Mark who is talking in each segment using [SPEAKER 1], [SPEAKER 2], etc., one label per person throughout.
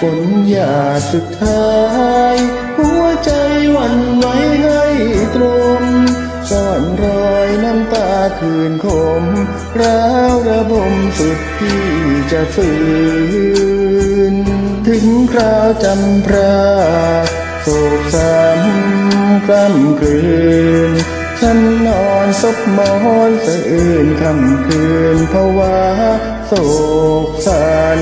[SPEAKER 1] ฝนหยาดสุดท้าย หัวใจวันไหวให้ตรมซ่อนรอยน้ำตาคืนคมร้าวระบมสุดที่จะฝืน ถึงคราวจำพระโศกซ้ำกล้ำกลืนฉันนอนซบมอนสะอื่นคำคืนภาวะโศกสัน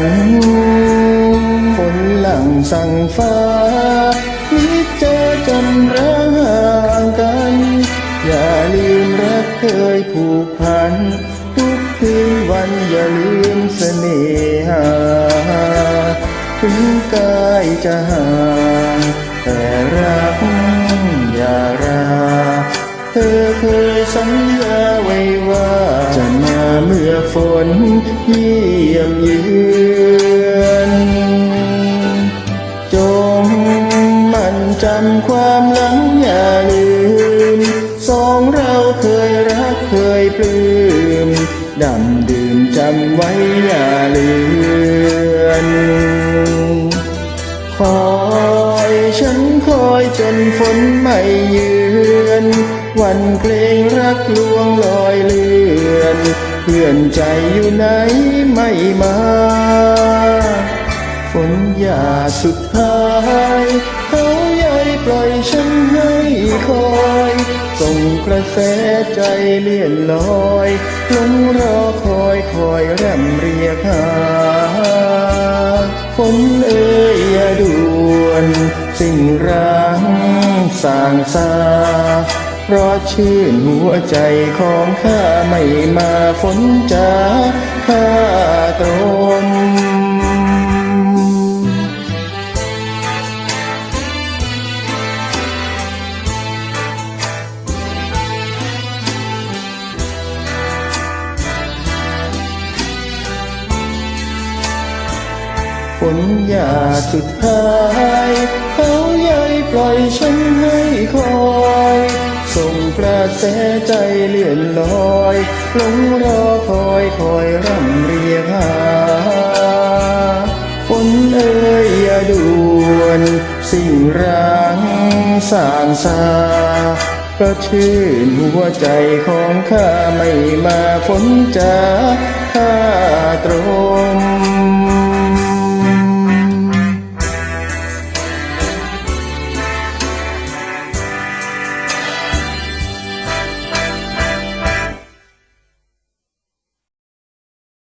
[SPEAKER 1] สั่งฟ้ามิเจอจำร้างห่างกัน อย่าลืมรักเคยผูกพัน ทุกคืนวันอย่าลืมเสน่หา ถึงกายจะห่างแต่รักอย่าราเธอเคยสัญญาไว้ว่า จะมาเมื่อฝนเยี่ยมเยือน ย่าเลือนคอยฉันคอยจนฝนไม่เยือนวันเพลงรักลวงลอยเลือนเพื่อนใจอยู่ไหนไม่มาฝนหยาสุดท้ายเขาใหญ่ปล่อยฉันให้คอย ส่งกระแสใจเลื่อนลอยหลงรอคอยคอยร่ำเรียกหาฝนเอ่ยอย่าด่วน สิ่งร้างสางซาเพราะชื่นหัวใจของข้าไม่มาฝนจะข้าตรม ฝนยาสุดท้ายเขาใหญ่ปล่อยฉันให้คอยส่งกระแสใจเลื่อนลอยหลงรอคอยคอยร่ำเรียกหาฝนเอ่ยอย่าด่วนสิ่งร้างสางสาเพระชื่นหัวใจของข้าไม่มาฝนจะข้าตรม